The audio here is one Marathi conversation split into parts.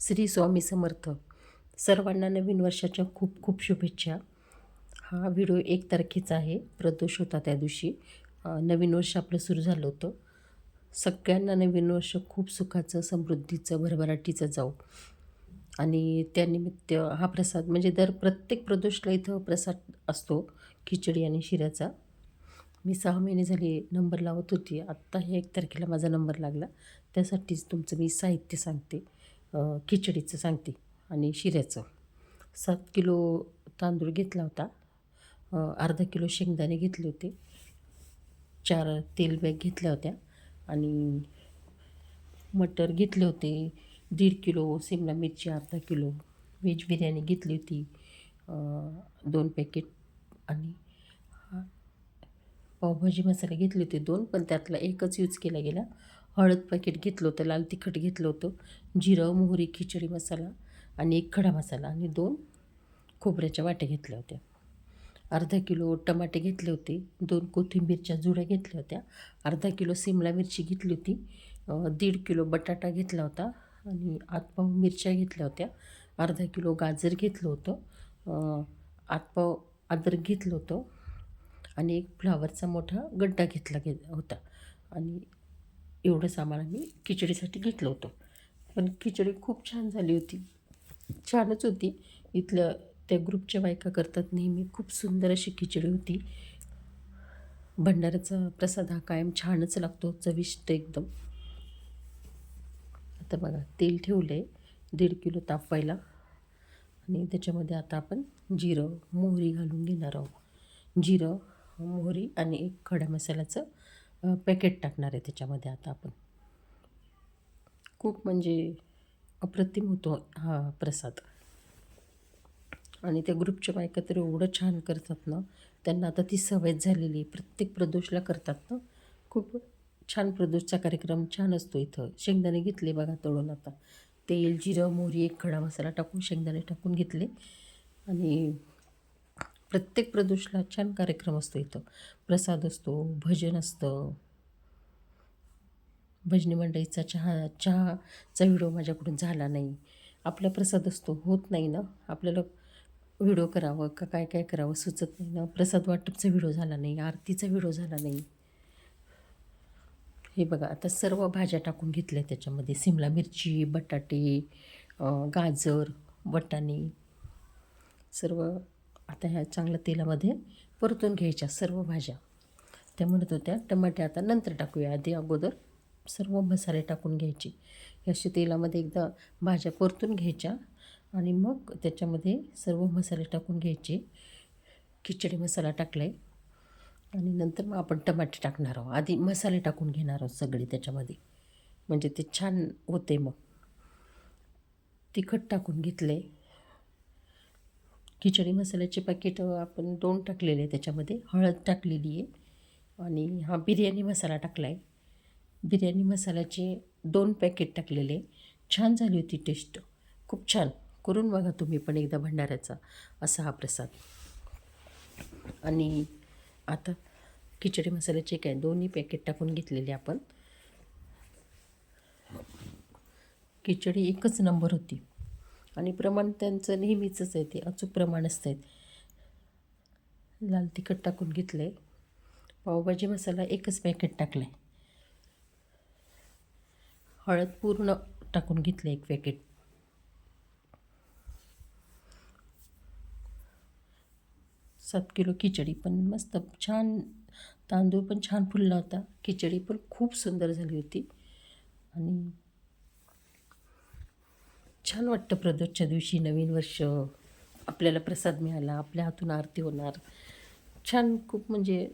श्री स्वामी समर्थ. सर्वांना नवीन वर्षाच्या खूप खूप शुभेच्छा. हा व्हिडिओ एक तारखेचा आहे प्रदोष होता त्या दिवशी. नवीन वर्ष आपलं सुरू झालं होतं. सगळ्यांना नवीन वर्ष खूप सुखाचं समृद्धीचं भरभराटीचं जाऊ आणि त्यानिमित्त हा प्रसाद म्हणजे दर प्रत्येक प्रदोषला इथं प्रसाद असतो खिचडी आणि शिऱ्याचा. मी सहा महिने झाले नंबर लावत होती. आत्ता हे एक तारखेला माझा नंबर लागला. त्यासाठीच तुमचं मी साहित्य सांगते. खिचडीचं सांगते आणि शिऱ्याचं. सात किलो तांदूळ घेतला होता. अर्धा किलो शेंगदाणे घेतले होते. चार तेल बॅग घेतल्या होत्या आणि मटर घेतले होते. दीड किलो शिमला मिरची अर्धा किलो व्हेज बिर्याणी घेतली होती. दोन पॅकेट आणि हा पावभाजी मसाले घेतले होते दोन पण त्यातला एकच यूज केला गेला. हळद पॅकेट घेतलं होतं लाल तिखट घेतलं होतं जिरं मोहरी खिचडी मसाला आणि एक खडा मसाला आणि दोन खोबऱ्याच्या वाट्या घेतल्या होत्या. अर्धा किलो टमाटे घेतले होते दोन कोथिंबीरच्या जुड्या घेतल्या होत्या अर्धा किलो सिमला मिरची घेतली होती दीड किलो बटाटा घेतला होता आणि आतपाव मिरच्या घेतल्या होत्या अर्धा किलो गाजर घेतलं होतं आतपाव अद्रक घेतलं होतं आणि एक फ्लावरचा मोठा गड्डा घेतला गे होता आणि एवढं सामान आम्ही खिचडीसाठी घेतलं होतं. पण खिचडी खूप छान झाली होती. छानच होती. इथलं त्या ग्रुपच्या बायका करतात नेहमी. खूप सुंदर अशी खिचडी होती. भंडाऱ्याचा प्रसाद हा कायम छानच लागतो चविष्ट एकदम. आता बघा तेल ठेवलं आहे दीड किलो तापवायला आणि त्याच्यामध्ये आता आपण जिरं मोहरी घालून घेणार आहोत. जिरं मोहरी आणि एक खडा मसाल्याचं पॅकेट टाकणार आहे त्याच्यामध्ये आता आपण. खूप म्हणजे अप्रतिम होतो हा प्रसाद. आणि त्या ग्रुपच्या बायका तर एवढं छान करतात ना त्यांना आता ती सवयच झालेली आहे. प्रत्येक प्रदोषला करतात ना. खूप छान प्रदोषचा कार्यक्रम छान असतो इथं. शेंगदाणे घेतले बघा तळून आता. तेल जिरं मोहरी एक खडा मसाला टाकून शेंगदाणे टाकून घेतले. आणि प्रत्येक प्रदोषला छान कार्यक्रम असतो इथं. प्रसाद असतो भजन असतं. भजनी मंडळीचा चहा चहाचा व्हिडिओ माझ्याकडून झाला नाही. आपला प्रसाद असतो होत नाही ना. आपल्याला व्हिडिओ करावं का काय काय करावं सुचत नाही ना. प्रसाद वाटपचा व्हिडिओ झाला नाही आरतीचा व्हिडिओ झाला नाही. हे बघा आता सर्व भाज्या टाकून घेतल्या त्याच्यामध्ये. सिमला मिरची बटाटे गाजर वटाणे सर्व आता ह्या चांगल्या तेलामध्ये परतून घ्यायच्या सर्व भाज्या. त्या म्हणत होत्या टमाटे आता नंतर टाकूया. आधी अगोदर सर्व मसाले टाकून घ्यायचे. हे असे तेलामध्ये एकदा भाज्या परतून घ्यायच्या आणि मग त्याच्यामध्ये सर्व मसाले टाकून घ्यायचे. खिचडी मसाला टाकला आहे आणि नंतर मग आपण टमाटे टाकणार आहोत. आधी मसाले टाकून घेणार आहोत सगळे त्याच्यामध्ये. म्हणजे ते छान होते मग. तिखट टाकून घेतले खिचडी मसाल्याचे पॅकेट आपण दोन टाकलेले आहे त्याच्यामध्ये. हळद टाकलेली आहे आणि हा बिर्याणी मसाला टाकला आहे बिर्याणी मसाल्याचे दोन पॅकेट टाकलेले छान झाली होती टेस्ट खूप छान. करून बघा तुम्ही पण एकदा भंडाऱ्याचा असा हा प्रसाद. आणि आता खिचडी मसाल्याचे काय दोन्ही पॅकेट टाकून घेतलेले आपण. खिचडी एकच नंबर होती. आणि प्रमाण त्यांचं नेहमीचंच आहे ते अचूक प्रमाण असतं लाल तिखट टाकून घेतलं आहे पावभाजी मसाला एकच पॅकेट टाकलं आहे हळद पूर्ण टाकून घेतलं एक पॅकेट सात किलो खिचडी पण मस्त छान तांदूळ पण छान फुलला होता. खिचडी पण खूप सुंदर झाली होती. आणि छान वाटतं प्रदोषच्या दिवशी नवीन वर्ष आपल्याला प्रसाद मिळाला आपल्या हातून आरती होणार. छान खूप म्हणजे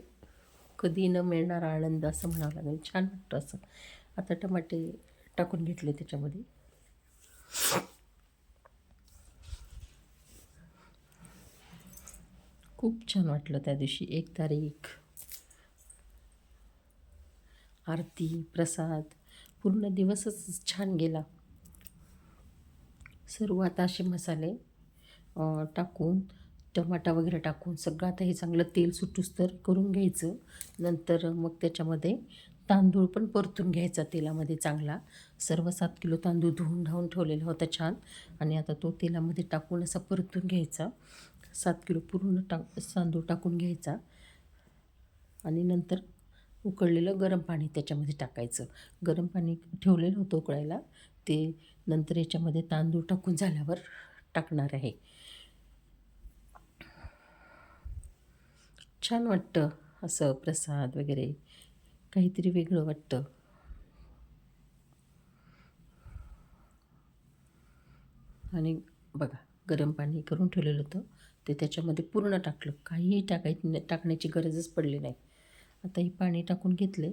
कधी न मिळणारा आनंद असं म्हणावं लागेल. छान वाटतं असं. आता टमाटे टाकून घेतले त्याच्यामध्ये. खूप छान वाटलं त्या दिवशी. एक तारीख. आरती प्रसाद. पूर्ण दिवसच छान गेला. सर्व आता असे मसाले टाकून टमाटा वगैरे टाकून सगळं आता हे चांगलं तेल सुटूस तर करून घ्यायचं. नंतर मग त्याच्यामध्ये तांदूळ पण परतून घ्यायचा तेलामध्ये चांगला. सर्व सात किलो तांदूळ धुवून धावून ठेवलेला होता छान. आणि आता तो तेलामध्ये टाकून असा परतून घ्यायचा. सात किलो पूर्ण टाक तांदूळ टाकून घ्यायचा. आणि नंतर उकळलेलं गरम पाणी त्याच्यामध्ये टाकायचं. गरम पाणी ठेवलेलं होतं उकळायला. ते नंतर याच्यामध्ये तांदूळ टाकून झाल्यावर टाकणार आहे. छान वाटतं असं प्रसाद वगैरे. काहीतरी वेगळं वाटतं. आणि बघा गरम पाणी करून ठेवलेलं होतं. ते त्याच्यामध्ये पूर्ण टाकलं. काहीही टाकाय टाकण्याची गरजच पडली नाही. आता हे पाणी टाकून घेतले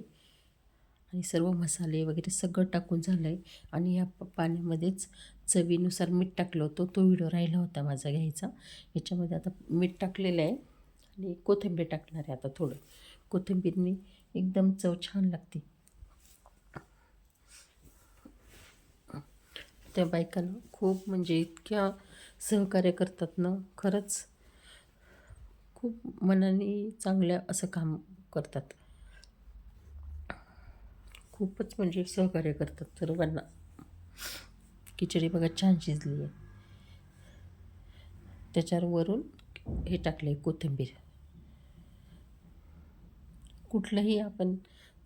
आणि सर्व मसाले वगैरे सगळं टाकून झालं आहे आणि या पाण्यामध्येच चवीनुसार मीठ टाकलं होतं. तो व्हिडिओ राहिला होता माझा घ्यायचा. याच्यामध्ये आता मीठ टाकलेलं आहे. आणि कोथिंबीर टाकणार आहे आता थोडं. कोथिंबीरनी एकदम चव छान लागते. त्या बायकांना खूप म्हणजे इतक्या सहकार्य करतात ना खरंच खूप मनाने चांगल्या असं काम करतात. खूपच म्हणजे सहकार्य करतात सर्वांना. खिचडी बघा छान शिजली आहे. त्याच्यावर वरून हे टाकले कोथिंबीर. कुठलंही आपण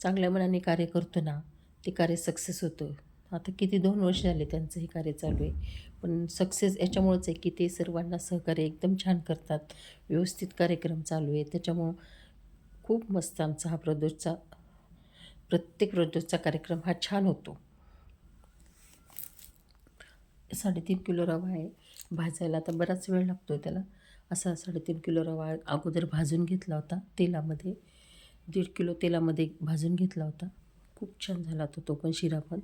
चांगल्या मनाने कार्य करतो ना ते कार्य सक्सेस होतं. आता किती दोन वर्ष झाले त्यांचं हे कार्य चालू आहे. पण सक्सेस याच्यामुळंच आहे की ते सर्वांना सहकार्य एकदम छान करतात. व्यवस्थित कार्यक्रम चालू आहे. त्याच्यामुळं खूप मस्त आमचा हा प्रदोषचा प्रत्येक रोजचा कार्यक्रम हा छान होतो. साडेतीन किलो रवा आहे. भाजायला आता बराच वेळ लागतो त्याला. असा साडेतीन किलो रवा अगोदर भाजून घेतला होता तेलामध्ये. दीड किलो तेलामध्ये भाजून घेतला होता. खूप छान झाला होता तो पण शिरा पण.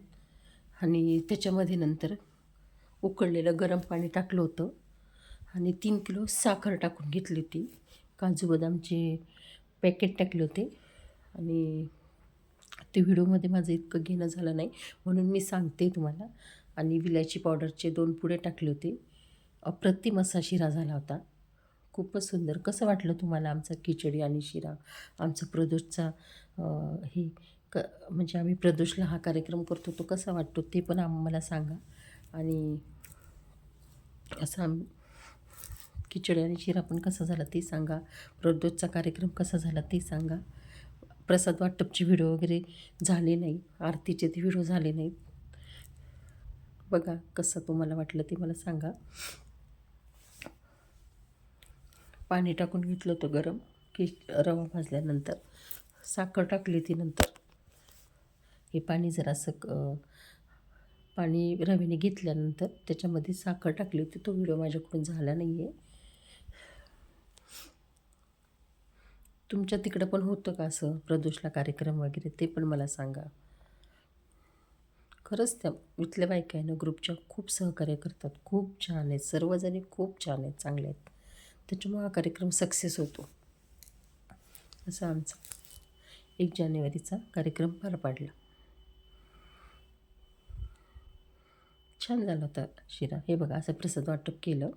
आणि त्याच्यामध्ये नंतर उकळलेलं गरम पाणी टाकलं होतं. आणि तीन किलो साखर टाकून घेतली होती. काजू बदामचे पॅकेट टाकले होते. आणि ते व्हिडिओमध्ये माझं इतकं घेणं झालं नाही. म्हणून मी सांगते तुम्हाला. आणि विलायची पावडरचे दोन पुडे टाकले होते. अप्रतिम असा शिरा झाला होता. खूपच सुंदर. कसं वाटलं तुम्हाला आमचा खिचडी आणि शिरा? आमचा प्रदोषचा हे क म्हणजे आम्ही प्रदोषला हा कार्यक्रम करतो तो कसा वाटतो ते पण आम्हाला सांगा. आणि असं आम्ही खिचडी आणि शिरा पण कसा झाला ते सांगा. प्रदोषचा कार्यक्रम कसा झाला ते सांगा. प्रसाद वाटपचे व्हिडिओ वगैरे झाले नाही आरतीचे ते व्हिडिओ झाले नाहीत. बघा कसं तुम्हाला वाटलं ते मला सांगा. पाणी टाकून घेतलं होतं गरम की रवा भाजल्यानंतर. साखर टाकली ती नंतर. हे पाणी जरासं क पाणी रवीने घेतल्यानंतर त्याच्यामध्ये साखर टाकली होती. तो व्हिडिओ माझ्याकडून झाला नाही आहे तुमच्या तिकडं पण होतं का असं प्रदोषला कार्यक्रम वगैरे? ते पण मला सांगा. खरंच त्या इथल्या बायका आहे ना ग्रुपच्या खूप सहकार्य करतात. खूप छान आहेत. सर्वजणी खूप छान आहेत चांगले आहेत. त्याच्यामुळे हा कार्यक्रम सक्सेस होतो. असं आमचा एक जानेवारीचा कार्यक्रम पार पाडला. छान झाला होता शिरा. हे बघा असं प्रसाद वाटप केलं.